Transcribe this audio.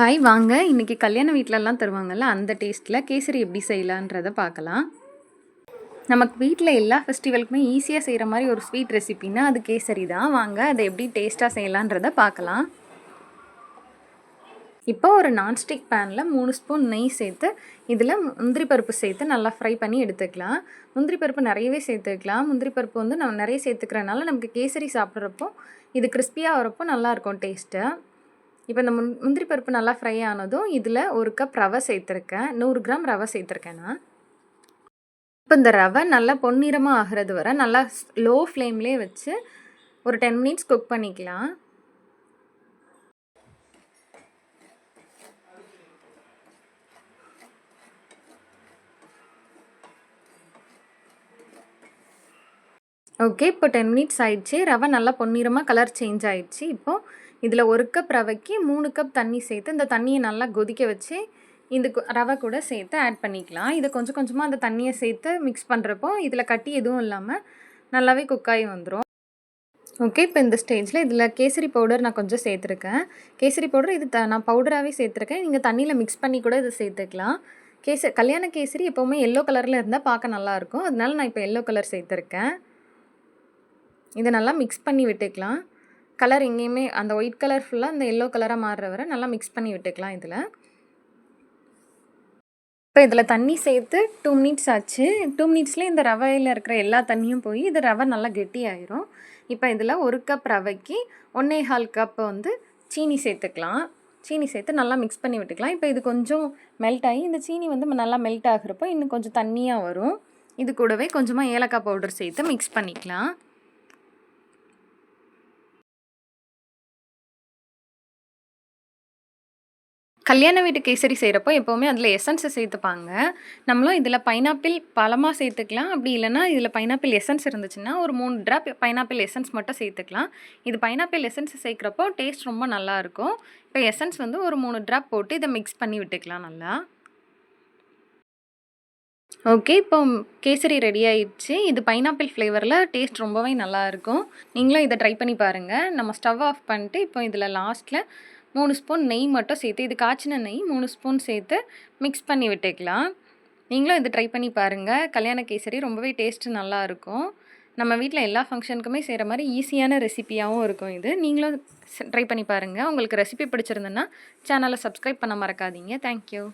Hi வாங்க. இன்றைக்கி கல்யாண வீட்டிலலாம் தருவாங்கல்ல அந்த டேஸ்ட்டில் கேசரி எப்படி செய்யலான்றதை பார்க்கலாம். நமக்கு வீட்டில் எல்லா ஃபெஸ்டிவலுக்குமே ஈஸியாக செய்கிற மாதிரி ஒரு ஸ்வீட் ரெசிபின்னா அது கேசரி தான். வாங்க அதை எப்படி டேஸ்ட்டாக செய்யலான்றதை பார்க்கலாம். இப்போ ஒரு நான்ஸ்டிக் பேனில் மூணு ஸ்பூன் நெய் சேர்த்து இதில் முந்திரி பருப்பு சேர்த்து நல்லா ஃப்ரை பண்ணி எடுத்துக்கலாம். முந்திரி பருப்பு நிறையவே சேர்த்துக்கலாம். முந்திரி பருப்பு வந்து நம்ம நிறைய சேர்த்துக்கிறனால நமக்கு கேசரி சாப்பிட்றப்போ இது கிறிஸ்பியாக வரப்போ நல்லாயிருக்கும் டேஸ்ட்டு இப்போ இந்த முன் முந்திரி பருப்பு நல்லா ஃப்ரை ஆனதும் இதில் ஒரு கப் ரவை சேர்த்துருக்கேன். நூறு கிராம் ரவை சேர்த்துருக்கேன் நான். இப்போ இந்த ரவை நல்லா பொன்னிறமாக ஆகிறது வர நல்லா லோ ஃப்ளேம்லேயே வச்சு ஒரு டென் மினிட்ஸ் குக் பண்ணிக்கலாம். ஓகே இப்போ டென் மினிட்ஸ் ஆயிடுச்சு. ரவை நல்லா பொன்னிறமாக கலர் சேஞ்ச் ஆயிடுச்சு. இப்போது இதில் ஒரு கப் ரவைக்கு மூணு கப் தண்ணி சேர்த்து இந்த தண்ணியை நல்லா கொதிக்க வச்சு இந்த ரவை கூட சேர்த்து ஆட் பண்ணிக்கலாம். இதை கொஞ்சம் கொஞ்சமாக அந்த தண்ணியை சேர்த்து மிக்ஸ் பண்ணுறப்போ இதில் கட்டி எதுவும் இல்லாமல் நல்லாவே குக்காகி வந்துடும் ஓகே இப்போ இந்த ஸ்டேஜில் இதில் கேசரி பவுடர் நான் கொஞ்சம் சேர்த்துருக்கேன். கேசரி பவுடர் இது த நான் பவுடராகவே சேர்த்துருக்கேன். நீங்கள் தண்ணியில் மிக்ஸ் பண்ணி கூட இதை சேர்த்துக்கலாம். கேசரி கல்யாண கேசரி எப்போவுமே எல்லோ கலரில் இருந்தால் பார்க்க நல்லாயிருக்கும் அதனால நான் இப்போ எல்லோ கலர் சேர்த்துருக்கேன். இதை நல்லா மிக்ஸ் பண்ணி விட்டுக்கலாம். கலர் எங்கேயுமே அந்த ஒயிட் கலர் ஃபுல்லாக அந்த எல்லோ கலராக மாறுற வரை நல்லா மிக்ஸ் பண்ணி விட்டுக்கலாம் இதில். இப்போ இதில் தண்ணி சேர்த்து டூ மினிட்ஸ் ஆச்சு. டூ மினிட்ஸ்லேயே இந்த ரவையில் இருக்கிற எல்லா தண்ணியும் போய் இது ரவை நல்லா கெட்டியாயிரும். இப்போ இதில் ஒரு கப் ரவைக்கு ஒன்னே ஹால் கப் வந்து சீனி சேர்த்துக்கலாம். சீனி சேர்த்து நல்லா மிக்ஸ் பண்ணி விட்டுக்கலாம். இப்போ இது கொஞ்சம் மெல்ட் ஆகி இந்த சீனி வந்து நல்லா மெல்ட் ஆகுறப்போ இன்னும் கொஞ்சம் தண்ணியாக வரும். இது கூடவே கொஞ்சமாக ஏலக்காய் பவுடர் சேர்த்து மிக்ஸ் பண்ணிக்கலாம். கல்யாண வீட்டு கேசரி செய்கிறப்போ எப்போவுமே அதில் எசன்ஸை சேர்த்துப்பாங்க. நம்மளும் இதில் பைனாப்பிள் பழமாக சேர்த்துக்கலாம். அப்படி இல்லைனா இதில் பைனாப்பிள் எசன்ஸ் இருந்துச்சுன்னா ஒரு மூணு ட்ராப் பைனாப்பிள் எசன்ஸ் மட்டும் சேர்த்துக்கலாம். இது பைனாப்பிள் எசன்ஸ் சேர்க்குறப்போ டேஸ்ட் ரொம்ப நல்லாயிருக்கும் இப்போ எசன்ஸ் வந்து ஒரு மூணு ட்ராப் போட்டு இதை மிக்ஸ் பண்ணி விட்டுக்கலாம் நல்லா. ஓகே இப்போ கேசரி ரெடி ஆயிடுச்சு. இது பைனாப்பிள் ஃப்ளேவரில் டேஸ்ட் ரொம்பவே நல்லாயிருக்கும் நீங்களும் இதை ட்ரை பண்ணி பாருங்கள் நம்ம ஸ்டவ் ஆஃப் பண்ணிட்டு இப்போ இதில் லாஸ்ட்டில் மூணு ஸ்பூன் நெய் மட்டும் சேர்த்து இது காய்ச்சின நெய் மூணு ஸ்பூன் சேர்த்து மிக்ஸ் பண்ணி விட்டுக்கலாம். நீங்களும் இது ட்ரை பண்ணி பாருங்கள் கல்யாண கேசரி ரொம்பவே டேஸ்ட்டு நல்லாயிருக்கும் நம்ம வீட்டில் எல்லா ஃபங்க்ஷனுக்குமே செய்கிற மாதிரி ஈஸியான ரெசிப்பியாகவும் இருக்கும் இது. நீங்களும் ட்ரை பண்ணி பாருங்கள் உங்களுக்கு ரெசிபி பிடிச்சிருந்ததுன்னா சேனலை சப்ஸ்கிரைப் பண்ண மறக்காதீங்க. தேங்க்யூ